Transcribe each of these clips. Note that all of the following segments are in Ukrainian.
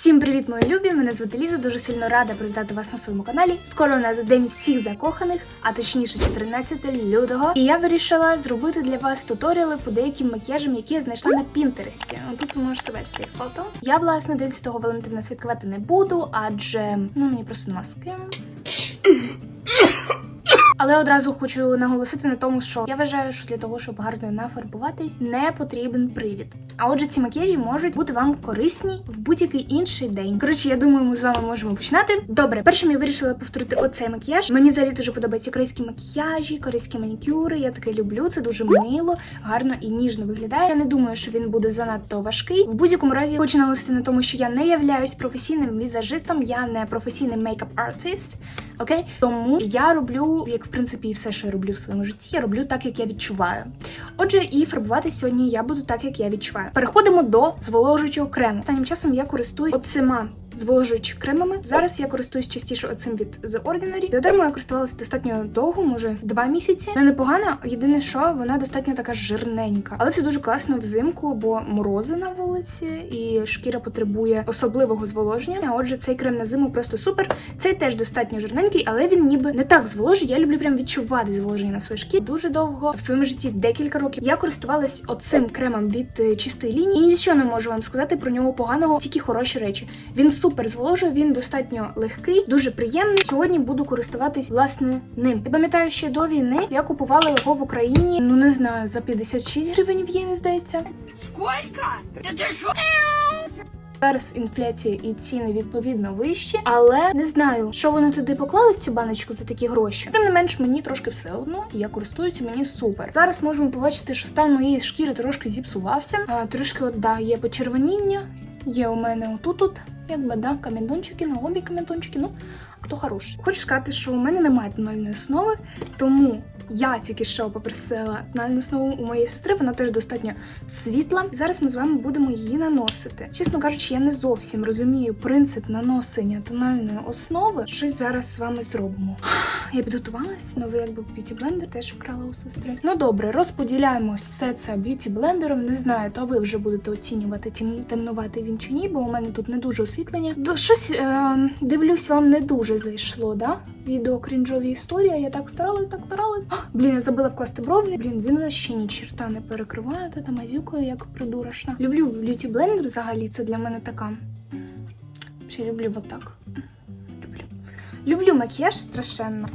Всім привіт, мої любі! Мене звати Ліза. Дуже сильно рада привітати вас на своєму каналі. Скоро у нас день всіх закоханих, а точніше 14 лютого. І я вирішила зробити для вас туторіали по деяким макіяжам, які я знайшла на Пінтересті. Тут ви можете бачити їх фото. Я власне день Святого Валентина святкувати не буду, адже ну мені просто нема з ким. Але одразу хочу наголосити на тому, що я вважаю, що для того, щоб гарно нафарбуватись, не потрібен привід. А отже, ці макіяжі можуть бути вам корисні в будь-який інший день. Коротше, я думаю, ми з вами можемо починати. Добре, першим я вирішила повторити оцей макіяж. Мені взагалі дуже подобаються корейські макіяжі, корейські манікюри. Я таке люблю. Це дуже мило, гарно і ніжно виглядає. Я не думаю, що він буде занадто важкий. В будь-якому разі хочу наголосити на тому, що я не являюсь професійним візажистом, я не професійний мейкап артист. Окей, тому я роблю, як принципі, і все, що я роблю в своєму житті, я роблю так, як я відчуваю. Отже, і фарбувати сьогодні я буду так, як я відчуваю. Переходимо до зволожуючого крему. Останнім часом я користуюсь оцима зволожуючи кремами. Зараз я користуюсь частіше оцим від The Ordinary. Біодермою я користувалася достатньо довго, може два місяці. Вона непогана. Єдине, що вона достатньо така жирненька. Але це дуже класно взимку, бо морози на вулиці, і шкіра потребує особливого зволоження. А отже, цей крем на зиму просто супер. Цей теж достатньо жирненький, але він ніби не так зволожує. Я люблю прям відчувати зволоження на своїй шкірі. Дуже довго в своєму житті декілька років. Я користувалась оцим кремом від е, чистої лінії. І нічого не можу вам сказати про нього поганого, тільки хороші речі. Він супер зволожує, він достатньо легкий, дуже приємний. Сьогодні буду користуватись власне ним. Я пам'ятаю, ще до війни я купувала його в Україні. Ну не знаю, за 56 гривень в єві, здається. Зараз інфляція і ціни відповідно вищі, але не знаю, що вони туди поклали в цю баночку за такі гроші. Тим не менш, мені трошки все одно, і я користуюся, мені супер. Зараз можемо побачити, що стан моєї шкіри трошки зіпсувався. А, трошки от, да, є почервоніння, є у мене отут, -от, якби да, камінтончики, на обі камінтончики. Ну хто хороший. Хочу сказати, що у мене немає тональної основи, тому я тільки що попросила тональну основу у моєї сестри, вона теж достатньо світла. Зараз ми з вами будемо її наносити. Чесно кажучи, я не зовсім розумію принцип наносення тональної основи. Щось зараз з вами зробимо. Я підготувалась, новий якби б'юті блендер теж вкрала у сестри. Ну добре, розподіляємо все це б'юті блендером. Не знаю, то ви вже будете оцінювати темнувати він чи ні, бо у мене тут не дуже освітлення. Щось е, дивлюсь, вам не дуже зайшло, да? Відео крінжові історія. Я так старалась, так старалась. Блін, я забула вкласти брові. Блін, він у ще ні черта не перекриває, та там мазюкою, як придурашна. Люблю б'юті блендер взагалі, це для мене така. Ще люблю отак. Люблю. Люблю макіяж страшенно.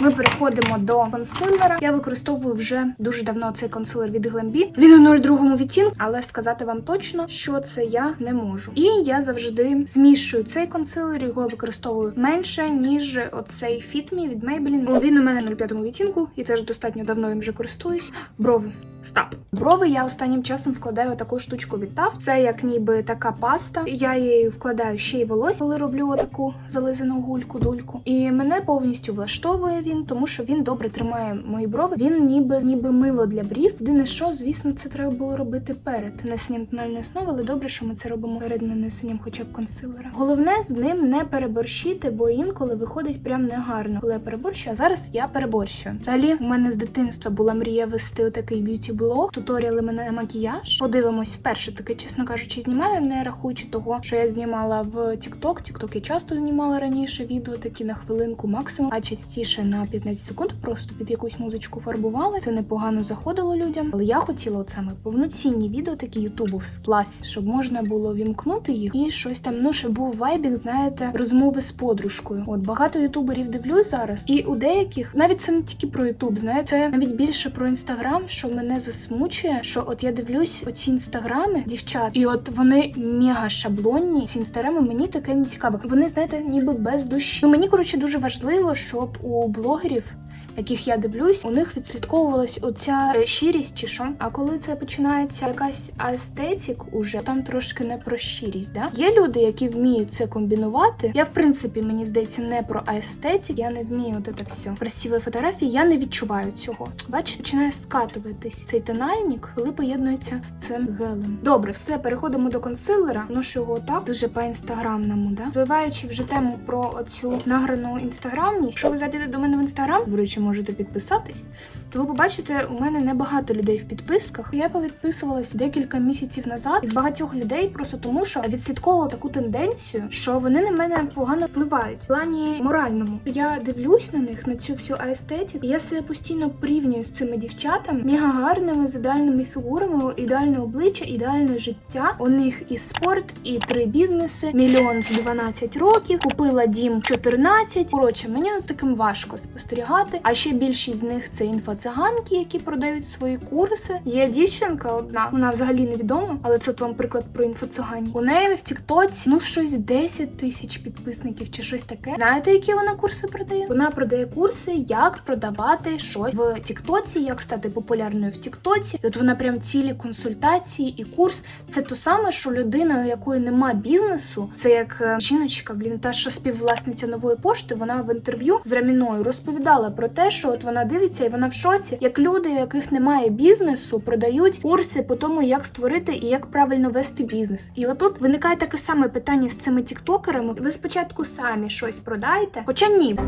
Ми переходимо до консилера. Я використовую вже дуже давно цей консилер від Glambi. Він у 02 відтінку, але сказати вам точно, що це я не можу. І я завжди змішую цей консилер, його використовую менше, ніж оцей Me від Maybelline. Він у мене на 05 відтінку і теж достатньо давно їм вже користуюсь. Брови. Стап. Брови я останнім часом вкладаю таку штучку від TAF. Це як ніби така паста. Я її вкладаю ще й волосся, коли роблю таку зализану гульку, дульку. І мене повністю влаштовує він, тому що він добре тримає мої брови. Він ніби ніби мило для брів. Єдине що, звісно, це треба було робити перед нанесенням тональної основи, але добре, що ми це робимо перед нанесенням хоча б консилера. Головне з ним не переборщити, бо інколи виходить прям негарно, коли я переборщую. А зараз я переборщую. Взагалі, у мене з дитинства була мрія вести отакий б'юті блог, туторіали мене на макіяж. Подивимось, вперше таки, чесно кажучи, знімаю, не рахуючи того, що я знімала в TikTok. TikTok я часто знімала раніше відео, такі на хвилинку максимум, а частіше на 15 секунд просто під якусь музичку фарбувала. Це непогано заходило людям. Але я хотіла от саме повноцінні відео, такі ютубу в класі, щоб можна було вімкнути їх і щось там. Ну щоб був вайбік, знаєте, розмови з подружкою. От багато ютуберів дивлюсь зараз, і у деяких навіть це не тільки про Ютуб, знаєте, це навіть більше про інстаграм, що мене засмучує, що от я дивлюсь оці інстаграми дівчат, і от вони мега шаблонні. Ці інстаграми мені таке не цікаво. Вони знаєте, ніби без душі. Ну мені коротше дуже важливо, щоб у блогерів. Яких я дивлюсь, у них відслідковувалась оця е, щирість чи що. А коли це починається якась естетик, уже там трошки не про щирість. Да? Є люди, які вміють це комбінувати. Я в принципі мені здається не про естетик, я не вмію от це все. Красиві фотографії, я не відчуваю цього. Бачите, починає скатуватись цей тональник, коли поєднується з цим гелем. Добре, все, переходимо до консилера. Ношу його так, дуже по інстаграмному, да? Розвиваючи вже тему про оцю награну інстаграмність. Якщо ви зайдете до мене в інстаграм, речі, можете підписатись, то ви побачите, у мене небагато людей в підписках. Я повідписувалась декілька місяців назад від багатьох людей, просто тому що відслідковувала таку тенденцію, що вони на мене погано впливають в плані моральному. Я дивлюсь на них на цю всю аестетику. і Я себе постійно порівнюю з цими дівчатами, мега гарними, з ідеальними фігурами, ідеальне обличчя, ідеальне життя. У них і спорт, і три бізнеси, мільйон в 12 років, купила дім 14. Коротше, мені над таким важко спостерігати. А ще більшість з них це інфоциганки, які продають свої курси. Є дівчинка одна, вона взагалі невідома, але це от вам приклад про інфоцигані. У неї в Тіктоці ну щось 10 тисяч підписників чи щось таке. Знаєте, які вона курси продає? Вона продає курси, як продавати щось в Тіктоці, як стати популярною в Тіктоці. І от вона прям цілі консультації і курс. Це то саме, що людина, у якої нема бізнесу, це як е, жіночка, блін, та що співвласниця нової пошти. Вона в інтерв'ю з Раміною розповідала про те, що от вона дивиться і вона в шоці, як люди, яких немає бізнесу, продають курси по тому, як створити і як правильно вести бізнес. І отут виникає таке саме питання з цими тіктокерами. Ви спочатку самі щось продаєте, хоча ні.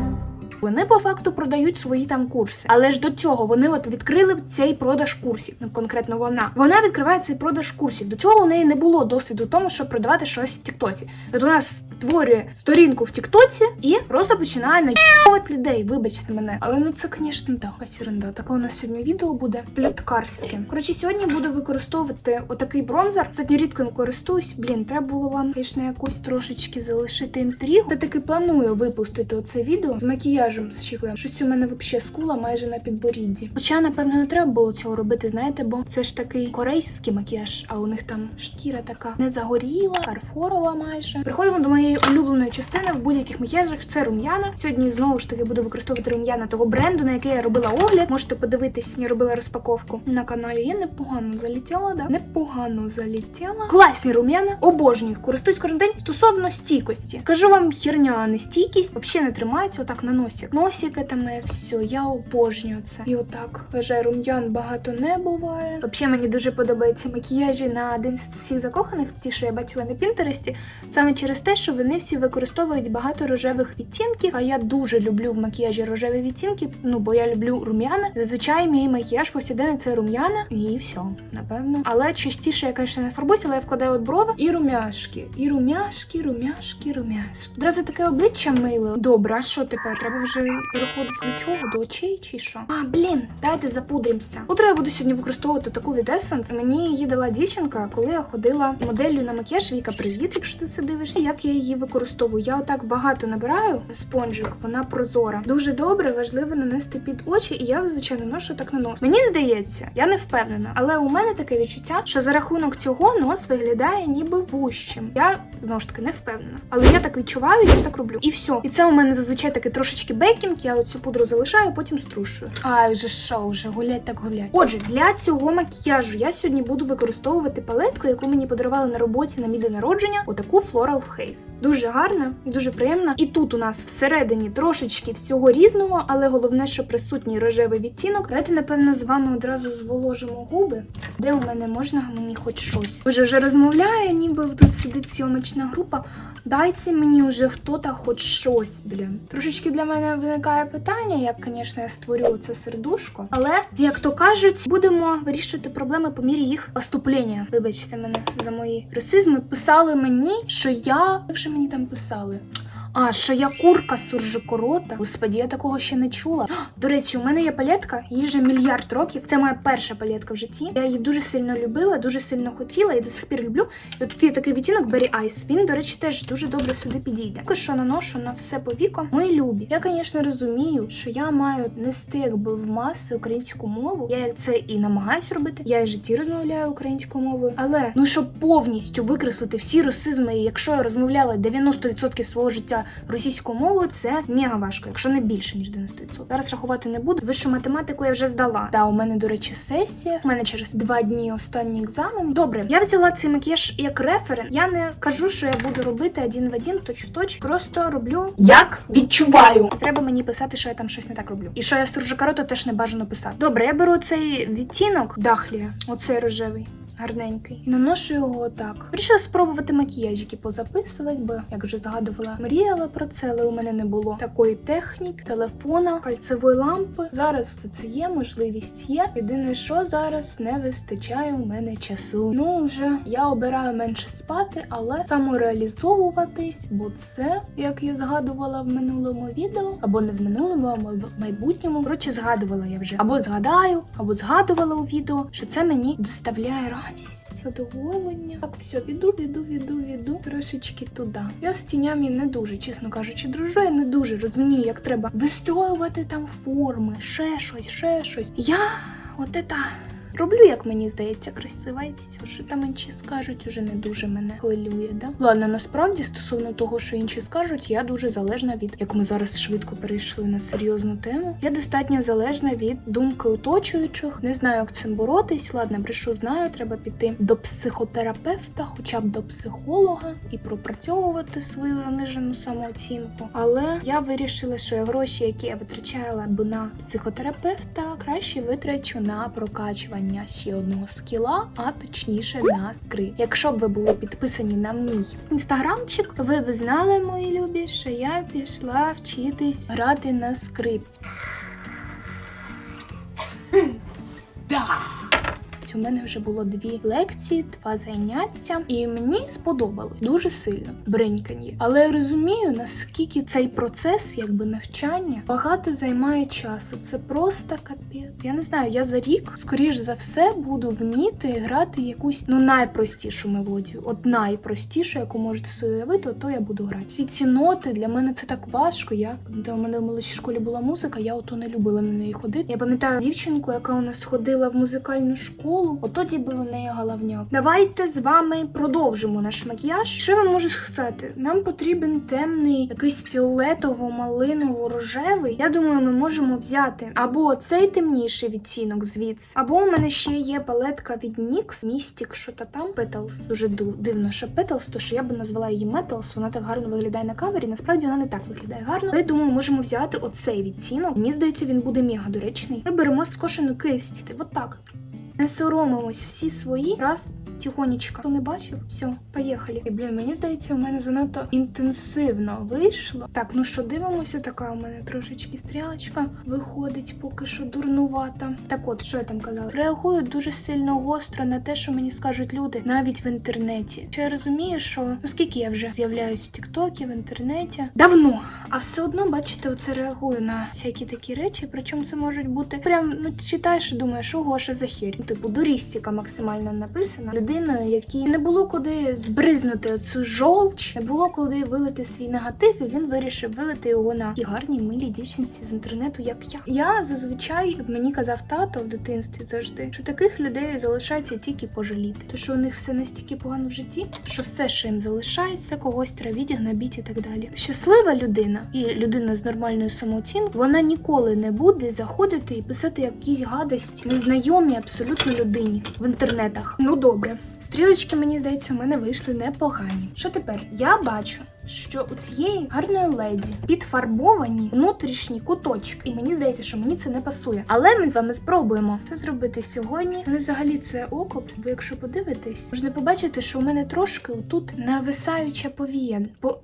Вони по факту продають свої там курси, але ж до цього вони от відкрили цей продаж курсів. Ну конкретно вона. Вона відкриває цей продаж курсів. До цього у неї не було досвіду тому, щоб продавати щось в Тіктоці. От вона створює сторінку в Тіктоці і просто починає наїбувати людей. Вибачте мене. Але ну це, звісно, так, ерунда. Таке у нас сьогодні відео буде пліткарське. Коротше, сьогодні буду використовувати отакий бронзер. Сьогодні рідко їм користуюсь. Блін, треба було вам, звісно, якусь трошечки залишити інтригу. Та таки планую випустити оце відео з макіяжем з щіклем. Щось у мене взагалі скула майже на підборідді. Хоча, напевно, не треба було цього робити, знаєте, бо це ж такий корейський макіяж, а у них там шкіра така не загоріла, фарфорова майже. Приходимо до моєї улюбленої частини в будь-яких макіяжах. Це рум'яна. Сьогодні знову ж таки буду використовувати рум'яна того бренду, на який я робила огляд. Можете подивитись, я робила розпаковку на каналі. Я непогано залітіла, да? Непогано залітіла. Класні рум'яна, обожнюю їх, користуюсь кожен день. Стосовно стійкості. Кажу вам, херня, а не стійкість. Взагалі не тримається отак на носик. Носик це моє все. Я обожнюю це. І отак. Вважаю, рум'ян багато не буває. Взагалі мені дуже подобаються макіяжі на день всіх закоханих, ті, що я бачила на Пінтересті, саме через те, що вони всі використовують багато рожевих відтінків. А я дуже люблю в макіяжі рожеві відтінки. Ну бо я люблю рум'яна. Зазвичай мій макіяж повсякденний це рум'яна, і все, напевно. Але частіше я, звісно, не фарбуюся, але я вкладаю от брови і рум'яшки. І рум'яшки, рум'яшки, рум'яшки. Одразу таке обличчя миле. Добре, а що тепер? Треба вже переходити до чого? До очей чи що? А, блін, дайте запудримося. Пудру я буду сьогодні використовувати таку від Essence. Мені її дала дівчинка, коли я ходила моделлю на макіяж. Віка, привіт, якщо ти це дивишся. Як я її використовую? Я отак багато набираю спонжик, вона прозора. Дуже добре, важливо нанести під очі, і я зазвичай наношу так на нос. Мені здається, я не впевнена, але у мене таке відчуття, що за рахунок цього нос виглядає ніби вущим. Я знову ж таки не впевнена. Але я так відчуваю, я так роблю. І все. І це у мене зазвичай таки трошечки бекінг. Я оцю пудру залишаю, потім струшую. Ай, вже що, вже гулять так гулять. Отже, для цього макіяжу я сьогодні буду використовувати палетку, яку мені подарували на роботі на мій день народження. Отаку Floral Haze. Дуже гарна, дуже приємна. І тут у нас всередині трошечки всього різного, але головне, що присутній рожевий відтінок. Давайте, напевно, з вами одразу зволожимо губи, де у мене можна мені хоч щось. Вже вже розмовляє, ніби тут сидить сьомочна група. Дайте мені вже хто-то хоч щось, блін. Трошечки для мене виникає питання, як, звісно, я створю це сердушко. Але, як то кажуть, будемо вирішувати проблеми по мірі їх поступлення. Вибачте мене за мої расизми. Писали мені, що я. Як же мені там писали? А, що я курка суржикорота. Господі, я такого ще не чула. До речі, у мене є палетка, їй вже мільярд років. Це моя перша палетка в житті. Я її дуже сильно любила, дуже сильно хотіла і до сих пір люблю. І тут є такий відтінок Berry Ice. Він, до речі, теж дуже добре сюди підійде. Поки що наношу на все по віко. Мої любі. Я, звісно, розумію, що я маю нести якби в маси українську мову. Я це і намагаюсь робити. Я і в житті розмовляю українською мовою. Але ну щоб повністю викреслити всі расизми, і якщо я розмовляла 90% свого життя російською мовою, це мега важко, якщо не більше ніж 90%. Зараз рахувати не буду. Вищу математику я вже здала. Та у мене, до речі, сесія. У мене через два дні останній екзамен. Добре, я взяла цей макіяж як референс. Я не кажу, що я буду робити один в один, точ в точ. Просто роблю Як відчуваю. Треба мені писати, що я там щось не так роблю. І що я суржикароту теж не бажано писати. Добре, я беру цей відтінок Дахлія, оцей рожевий. Гарненький. І наношу його отак. Вирішила спробувати макіяжики позаписувати, бо як вже згадувала, мріяла про це, але у мене не було такої техніки, телефона, кальцевої лампи. Зараз все це є, можливість є. Єдине, що зараз не вистачає у мене часу. Ну вже я обираю менше спати, але самореалізовуватись, бо це, як я згадувала в минулому відео, або не в минулому, а в майбутньому. Коротше, згадувала я вже або згадаю, або згадувала у відео, що це мені доставляє радість. Задоволення. Так, все, віду, віду, віду, віду. трошечки туди. Я з тінями не дуже, чесно кажучи, дружу, я не дуже розумію, як треба вистроювати там форми, ще щось, ще щось. Я от это роблю, як мені здається, красиво, і все, що там інші скажуть, уже не дуже мене хвилює. Да? Ладно, насправді стосовно того, що інші скажуть, я дуже залежна від, як ми зараз швидко перейшли на серйозну тему. Я достатньо залежна від думки оточуючих. Не знаю, як цим боротись. Ладно, брешу, знаю, треба піти до психотерапевта, хоча б до психолога, і пропрацьовувати свою занижену самооцінку. Але я вирішила, що я гроші, які я витрачала б на психотерапевта, краще витрачу на прокачування ще одного скіла, а точніше на скрип. Якщо б ви були підписані на мій інстаграмчик, ви б знали, мої любі, що я пішла вчитись грати на скрипці. У мене вже було дві лекції, два заняття, і мені сподобалось дуже сильно бринькання. Але я розумію, наскільки цей процес, якби навчання, багато займає часу. Це просто капець. Я не знаю, я за рік, скоріш за все, буду вміти грати якусь ну найпростішу мелодію. От найпростішу, яку можете собі уявити, то я буду грати. Всі ці ноти для мене це так важко. Я де у мене в молодшій школі була музика, я ото не любила на неї ходити. Я пам'ятаю дівчинку, яка у нас ходила в музикальну школу. Отоді був у неї головняк. Давайте з вами продовжимо наш макіяж. Що я можу сказати? Нам потрібен темний, якийсь фіолетово-малиново-рожевий. Я думаю, ми можемо взяти або цей темніший відтінок звідси, або у мене ще є палетка від NYX, Mystic, що то там Petals. Дуже дивно, що Petals, то що я би назвала її Metals. Вона так гарно виглядає на кавері. Насправді вона не так виглядає гарно. Але думаю, можемо взяти оцей відтінок. Мені здається, він буде мега доречний. Ми беремо скошену кисть. От так. Не соромимось всі свої. Раз, тихонечко. Хто не бачив? Все, поїхали. І блін, мені здається, у мене занадто інтенсивно вийшло. Так, ну що, дивимося, така у мене трошечки стрілочка виходить, поки що дурнувата. Так от, що я там казала? Реагую дуже сильно гостро на те, що мені скажуть люди, навіть в інтернеті. Що я розумію, що ну скільки я вже з'являюсь в Тіктокі, в інтернеті. Давно. А все одно, бачите, оце реагую на всякі такі речі. Причому це можуть бути прям ну читаєш і думаєш, ого, що за херь. Типу, дурістика максимально написана людиною, якій не було куди збризнути оцю жолч, не було куди вилити свій негатив, і він вирішив вилити його на ті гарній милій дівчинці з інтернету, як я. Я зазвичай мені казав тато в дитинстві завжди, що таких людей залишається тільки пожаліти. То що у них все настільки погано в житті, що все, що їм залишається, когось травіть, гнобіть і так далі. Щаслива людина і людина з нормальною самооцінкою, вона ніколи не буде заходити і писати якісь гадості незнайомій абсолютно людині в інтернетах. Ну добре, стрілочки, мені здається, у мене вийшли непогані. Що тепер? Я бачу. Що у цієї гарної леді підфарбовані внутрішні куточки, і мені здається, що мені це не пасує. Але ми з вами спробуємо це зробити сьогодні. Мене взагалі це око. Ви якщо подивитесь, можна побачити, що у мене трошки отут нависаюча повія. По...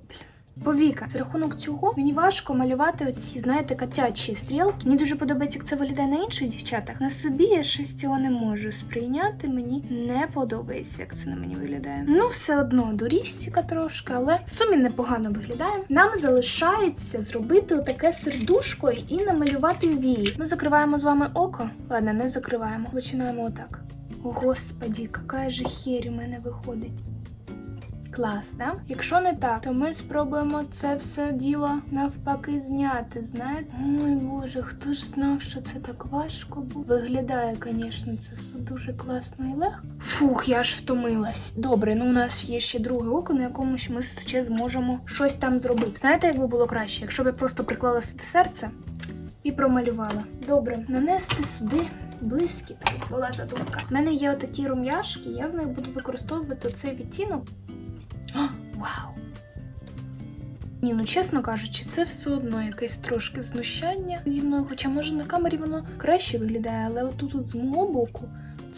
Повіка. За рахунок цього мені важко малювати оці, знаєте, котячі стрілки. Мені дуже подобається, як це виглядає на інших дівчатах. На собі я щось цього не можу сприйняти. Мені не подобається, як це на мені виглядає. Ну, все одно дурістіка трошки, але в сумі непогано виглядає. Нам залишається зробити отаке сердушко і намалювати вії. Ми закриваємо з вами око. Ладно, не закриваємо. Починаємо отак. Господі, яка же херь у мене виходить. Клас, да? Якщо не так, то ми спробуємо це все діло навпаки зняти. Знаєте? Ой боже, хто ж знав, що це так важко буде? Виглядає, звісно, це все дуже класно і легко. Фух, я ж втомилась. Добре, ну у нас є ще друге око, на якому ми ще зможемо щось там зробити. Знаєте, як би було краще, якщо б я просто приклала сюди серце і промалювала. Добре, нанести сюди. Блискітки була задумка. У мене є отакі рум'яшки, я з них буду використовувати цей відтінок. Вау! Ні, ну чесно кажучи, це все одно якесь трошки знущання зі мною. Хоча може на камері воно краще виглядає, але отут от з мого боку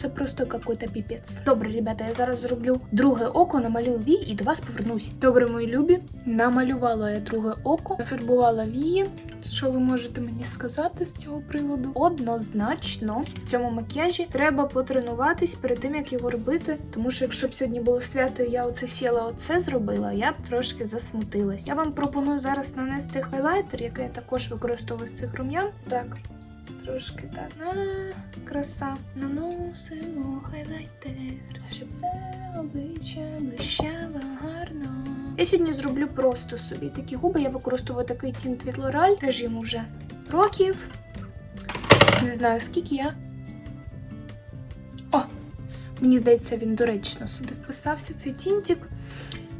Це просто какой-то піпець. Добре, ребята, я зараз зроблю друге око, намалюю вії і до вас повернусь. Добре, мої любі. Намалювала я друге око, нафарбувала вії. Що ви можете мені сказати з цього приводу? Однозначно, в цьому макіяжі треба потренуватись перед тим, як його робити. Тому що якщо б сьогодні було свято, я оце сіла, оце зробила, я б трошки засмутилась. Я вам пропоную зараз нанести хайлайтер, який я також використовую з цих рум'ян. Так, трошки так. А, краса. Наносимо хайлайтер, щоб все обличчя блищало гарно. Я сьогодні зроблю просто собі такі губи. Я використовую такий тінт від L'Oreal, теж йому вже років. Не знаю, скільки я. О! Мені здається, він доречно сюди вписався цей тінтик.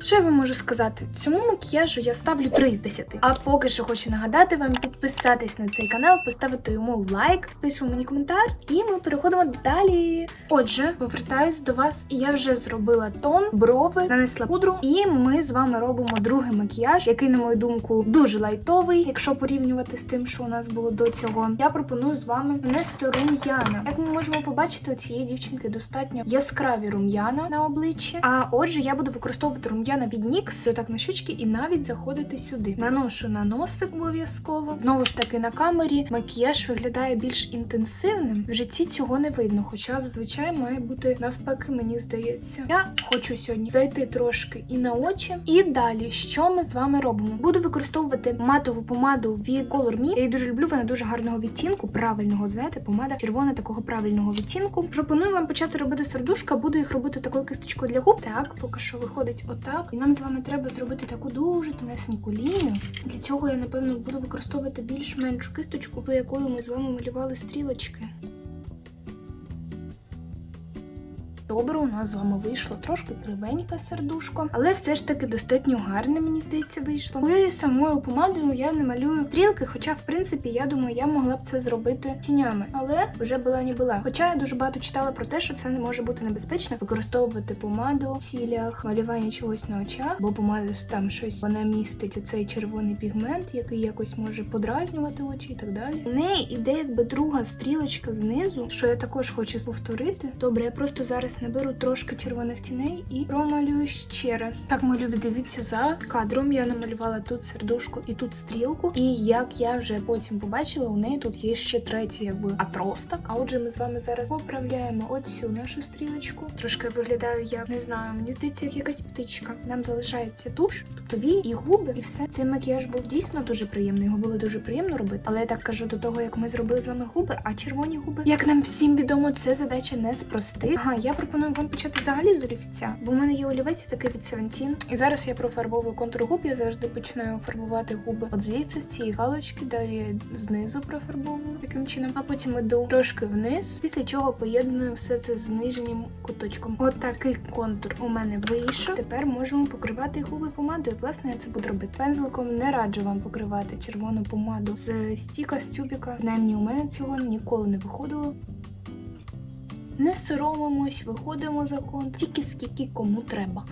Що я вам можу сказати? Цьому макіяжу я ставлю 3 з 10. А поки що хочу нагадати вам підписатись на цей канал, поставити йому лайк, пишемо мені коментар, і ми переходимо далі. Отже, повертаюсь до вас, і я вже зробила тон, брови, нанесла пудру, і ми з вами робимо другий макіяж, який, на мою думку, дуже лайтовий, якщо порівнювати з тим, що у нас було до цього. Я пропоную з вами нанести рум'яна. Як ми можемо побачити, у цієї дівчинки достатньо яскраві рум'яна на обличчі. А отже, я буду використовувати рум'яна від NYX, так на щучки, і навіть заходити сюди. Наношу на носик обов'язково. Знову ж таки, на камері макіяж виглядає більш інтенсивним. В житті цього не видно, хоча зазвичай має бути навпаки, мені здається. Я хочу сьогодні зайти трошки і на очі. І далі, що ми з вами робимо? Буду використовувати матову помаду від Color Me. Я її дуже люблю, вона дуже гарного відтінку, правильного, знаєте, помада червона такого правильного відтінку. Пропоную вам почати робити сердушка, буду їх робити такою кисточкою для губ. Так, поки що виходить отак. І нам з вами треба зробити таку дуже тонесеньку лінію. Для цього я, напевно, буду використовувати більш меншу кисточку, по якою ми з вами малювали стрілочки. Добре, у нас з вами вийшло трошки кривеньке сердушко, але все ж таки достатньо гарне, мені здається, вийшло. І самою помадою я не малюю стрілки, хоча, в принципі, я думаю, я могла б це зробити тінями. Але вже була не була. Хоча я дуже багато читала про те, що це не може бути небезпечно використовувати помаду в цілях, малювання чогось на очах, бо помада там щось вона містить оцей червоний пігмент, який якось може подразнювати очі і так далі. У неї іде якби друга стрілочка знизу, що я також хочу повторити. Добре, я просто зараз наберу трошки червоних тіней і промалюю ще раз. Так, любі, дивіться за кадром. Я намалювала тут сердушку і тут стрілку. І як я вже потім побачила, у неї тут є ще третій, якби отросток. А отже, ми з вами зараз поправляємо оцю нашу стрілочку. Трошки виглядаю як не знаю, мені здається, як якась птичка. Нам залишається туш, тобто вії і губи, і все. Цей макіяж був дійсно дуже приємний. Його було дуже приємно робити. Але я так кажу до того, як ми зробили з вами губи, а червоні губи, як нам всім відомо, це задача не з простих. Ага, я пропоную вам почати взагалі з олівця, бо в мене є олівець такий від Севентін. І зараз я профарбовую контур губ. Я завжди починаю фарбувати губи от звідси, з цієї галочки, далі знизу профарбовую таким чином, а потім іду трошки вниз, після чого поєдную все це з нижнім куточком. От такий контур у мене вийшов. Тепер можемо покривати губи помадою. Власне, я це буду робити. Пензликом не раджу вам покривати червону помаду з стіка, з тюбіка. Принаймні, у мене цього ніколи не виходило. Не соромимось, виходимо за конт, тільки скільки кому треба.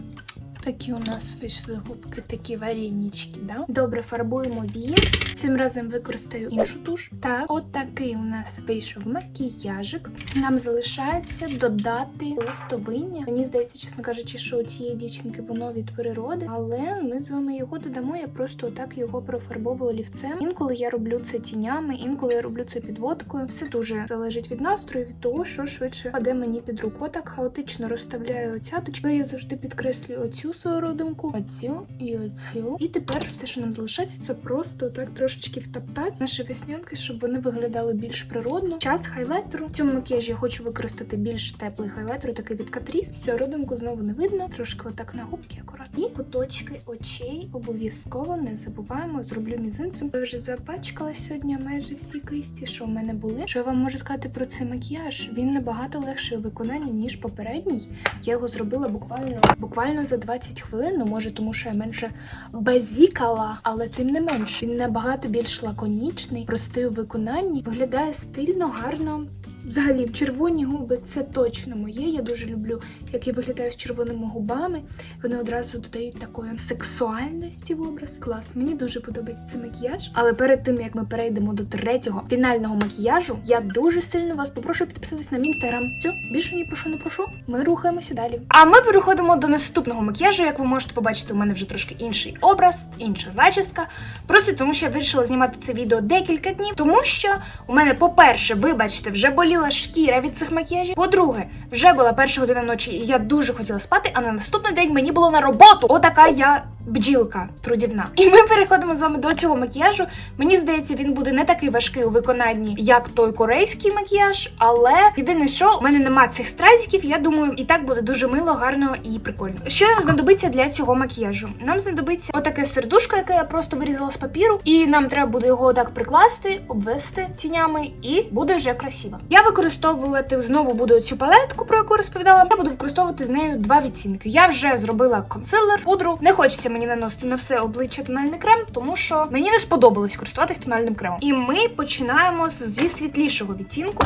Такі у нас вийшли губки, такі варенички, да? Добре, фарбуємо вії. Цим разом використаю іншу туш. Так, от такий у нас вийшов макіяжик. Нам залишається додати листовиння. Мені здається, чесно кажучи, що у цієї дівчинки воно від природи, але ми з вами його додамо. Я просто отак його профарбовую олівцем. Інколи я роблю це тінями, інколи я роблю це підводкою. Все дуже залежить від настрою, від того, що швидше паде мені під руку. Отак хаотично розставляю цяточки. Я завжди підкреслюю оцю свою родинку, оцю і оцю. І тепер все, що нам залишається, це просто так трошечки втоптати наші веснянки, щоб вони виглядали більш природно. Час хайлайтеру. В цьому макіяжі я хочу використати більш теплий хайлайтер, такий від Catrice. Все, родинку знову не видно. Трошки отак на губки акуратно. І куточки очей обов'язково не забуваємо. Зроблю мізинцем. Я вже запачкала сьогодні майже всі кисті, що в мене були. Що я вам можу сказати про цей макіяж? Він набагато легший у виконанні, ніж попередній. Я його зробила буквально буквально за 20 хвилин. Ну може, тому що я менше базікала, але тим не менш він набагато більш лаконічний, простий у виконанні, виглядає стильно, гарно. Взагалі, червоні губи це точно моє. Я дуже люблю, як я виглядаю з червоними губами. Вони одразу додають такої сексуальності в образ. Клас, мені дуже подобається цей макіяж. Але перед тим як ми перейдемо до третього фінального макіяжу, я дуже сильно вас попрошу підписатись на мій інстаграм. Все, більше ні про що не прошу. Ми рухаємося далі. А ми переходимо до наступного макіяжу. Як ви можете побачити, у мене вже трошки інший образ, інша зачіска. Просто тому, що я вирішила знімати це відео декілька днів, тому що у мене, по-перше, вибачте, вже боліла шкіра від цих макіяжів. По-друге, вже була перша година ночі, і я дуже хотіла спати, а на наступний день мені було на роботу. Отака я бджілка трудівна. І ми переходимо з вами до цього макіяжу. Мені здається, він буде не такий важкий у виконанні, як той корейський макіяж, але єдине, що у мене нема цих стразиків, я думаю, і так буде дуже мило, гарно і прикольно. Що нам знадобиться для цього макіяжу? Нам знадобиться отаке сердушко, яке я просто вирізала з папіру, і нам треба буде його отак прикласти, обвести тінями, і буде вже красиво. Я використовувати знову буду цю палетку, про яку розповідала. Я буду використовувати з нею два відтінки. Я вже зробила консилер, пудру. Не хочеться мені наносити на все обличчя тональний крем, тому що мені не сподобалось користуватись тональним кремом. І ми починаємо зі світлішого відтінку.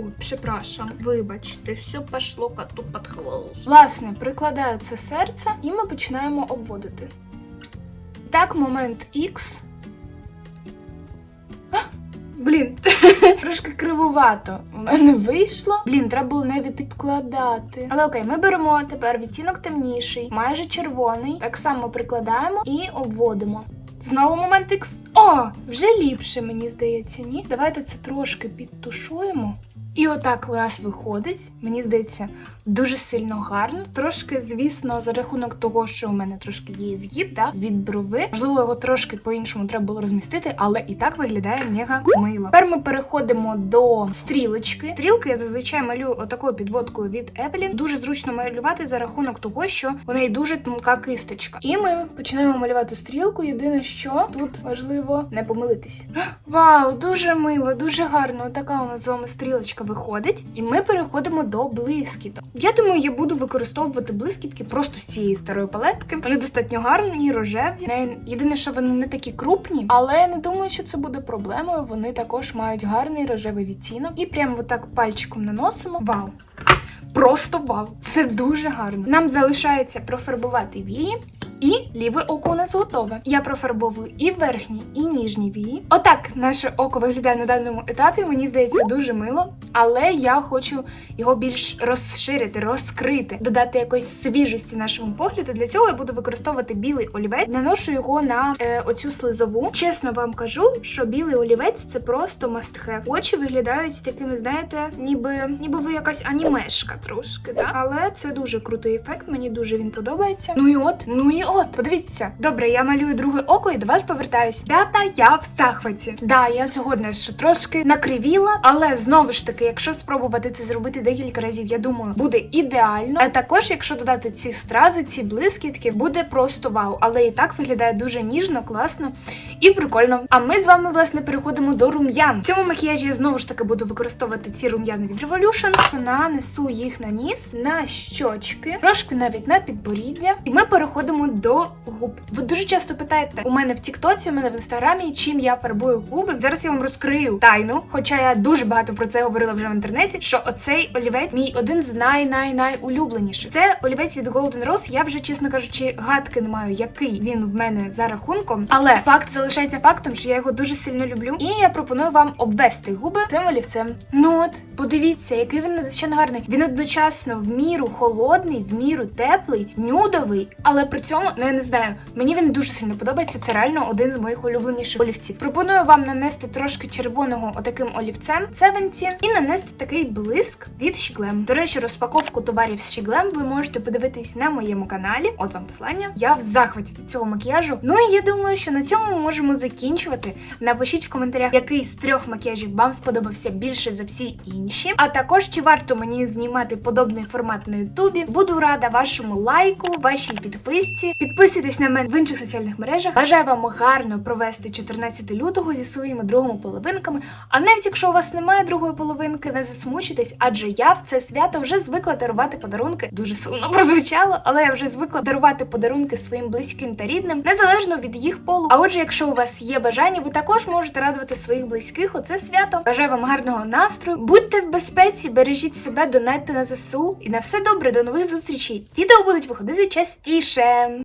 Ой, прzepraszam, вибачте, все пошло коту під хвост. Власне, прикладаю це серце і ми починаємо обводити. Так, момент X. Блін, трошки кривувато. У мене вийшло. Блін, треба було не відкладати. Але окей, ми беремо тепер відтінок темніший, майже червоний. Так само прикладаємо і обводимо. Знову момент X. О, вже ліпше, мені здається, ні. Давайте це трошки підтушуємо. І отак у нас виходить. Мені здається, дуже сильно гарно. Трошки, звісно, за рахунок того, що у мене трошки є згиб, да, від брови. Можливо, його трошки по-іншому треба було розмістити, але і так виглядає мега мило. Тепер ми переходимо до стрілочки. Стрілки я зазвичай малюю отакою підводкою від Evelyn. Дуже зручно малювати за рахунок того, що у неї дуже тонка кисточка. І ми починаємо малювати стрілку. Єдине, що тут важливо не помилитись. Вау, дуже мило, дуже гарно. Така у нас з вами стрілочка виходить. І ми переходимо до блискіток. Я думаю, я буду використовувати блискітки просто з цієї старої палетки. Вони достатньо гарні, рожеві. Не єдине, що вони не такі крупні, але не думаю, що це буде проблемою. Вони також мають гарний рожевий відтінок. І прямо отак пальчиком наносимо. Вау! Просто вау! Це дуже гарно. Нам залишається профарбувати вії. І ліве око у нас готове. Я профарбовую і верхні, і ніжні вії. Отак наше око виглядає на даному етапі. Мені здається дуже мило, але я хочу його більш розширити, розкрити, додати якоїсь свіжості нашому погляду. Для цього я буду використовувати білий олівець. Наношу його на е, оцю слизову. Чесно вам кажу, що білий олівець це просто have. Очі виглядають такими, знаєте, ніби ніби ви якась анімешка трошки, да? але це дуже крутий ефект. Мені дуже він подобається. Ну і от, ну і от, подивіться. Добре, я малюю друге око і до вас повертаюсь. П'ята, я в захваті. Да, я згодна, що трошки накривіла, але знову ж таки, якщо спробувати це зробити декілька разів, я думаю, буде ідеально. А також, якщо додати ці стрази, ці блискітки, буде просто вау. Але і так виглядає дуже ніжно, класно і прикольно. А ми з вами, власне, переходимо до рум'ян. В цьому макіяжі я знову ж таки буду використовувати ці рум'яни від Revolution. Нанесу їх на ніс, на щочки, трошки навіть на підборіддя. І ми переходимо до губ. Ви дуже часто питаєте у мене в Тіктоці, у мене в інстаграмі, чим я фарбую губи. Зараз я вам розкрию тайну, хоча я дуже багато про це говорила вже в інтернеті. Що оцей олівець мій один з най-най-най. Це олівець від Golden Rose. Я вже, чесно кажучи, гадки не маю, який він в мене за рахунком. Але факт залишається фактом, що я його дуже сильно люблю. І я пропоную вам обвести губи цим олівцем. Ну от, подивіться, який він надзвичайно гарний. Він одночасно в міру холодний, в міру теплий, нюдовий, але при цьому ну, я не знаю. Мені він дуже сильно подобається. Це реально один з моїх улюбленіших олівців. Пропоную вам нанести трошки червоного отаким олівцем Севенті і нанести такий блиск від Щіглем. До речі, розпаковку товарів з Щіглем ви можете подивитись на моєму каналі. От вам послання. Я в захваті від цього макіяжу. Ну і я думаю, що на цьому ми можемо закінчувати. Напишіть в коментарях, який з трьох макіяжів вам сподобався більше за всі інші. А також чи варто мені знімати подобний формат на Ютубі. Буду рада вашому лайку, вашій підписці. Підписуйтесь на мене в інших соціальних мережах. Бажаю вам гарно провести 14 лютого зі своїми другими половинками. А навіть якщо у вас немає другої половинки, не засмучуйтесь, адже я в це свято вже звикла дарувати подарунки. Дуже сумно прозвучало, але я вже звикла дарувати подарунки своїм близьким та рідним, незалежно від їх полу. А отже, якщо у вас є бажання, ви також можете радувати своїх близьких. Оце свято. Бажаю вам гарного настрою. Будьте в безпеці, бережіть себе, донайте на ЗСУ. І на все добре, до нових зустрічей. Відео будуть виходити частіше.